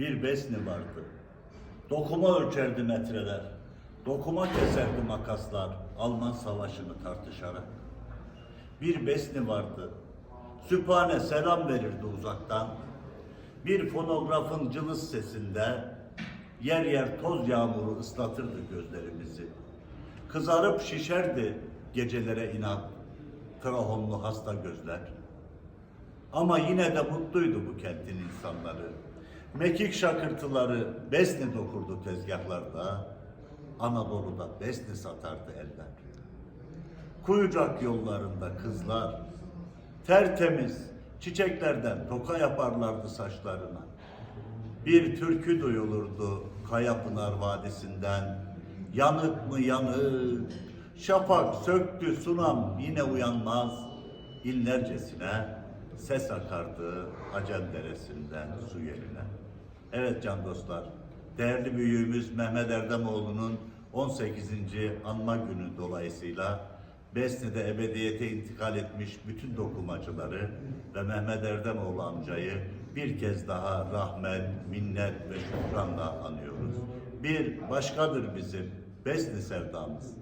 Bir besni vardı. Dokuma ölçerdi metreler. Dokuma keserdi makaslar. Alman savaşını tartışarak. Bir besni vardı. Süphane selam verirdi uzaktan. Bir fonografın cılız sesinde yer yer toz yağmuru ıslatırdı gözlerimizi. Kızarıp şişerdi gecelere inat, trahonlu hasta gözler. Ama yine de mutluydu bu kentin insanları. Mekik şakırtıları besni dokurdu tezgahlarda. Anadolu'da besni satardı eller. Kuyucak yollarında kızlar tertemiz çiçeklerden toka yaparlardı saçlarına. Bir türkü duyulurdu Kayapınar Vadisi'nden. Yanık mı yanık, şafak söktü sunam yine uyanmaz. İnlercesine ses akardı Acem Deresi'nden su yerine. Evet can dostlar, değerli büyüğümüz Mehmet Erdemoğlu'nun 18. anma günü dolayısıyla Besne'de ebediyete intikal etmiş bütün dokumacıları ve Mehmet Erdemoğlu amcayı bir kez daha rahmet, minnet ve şükranla anıyoruz. Bir başkadır bizim Besni sevdamız.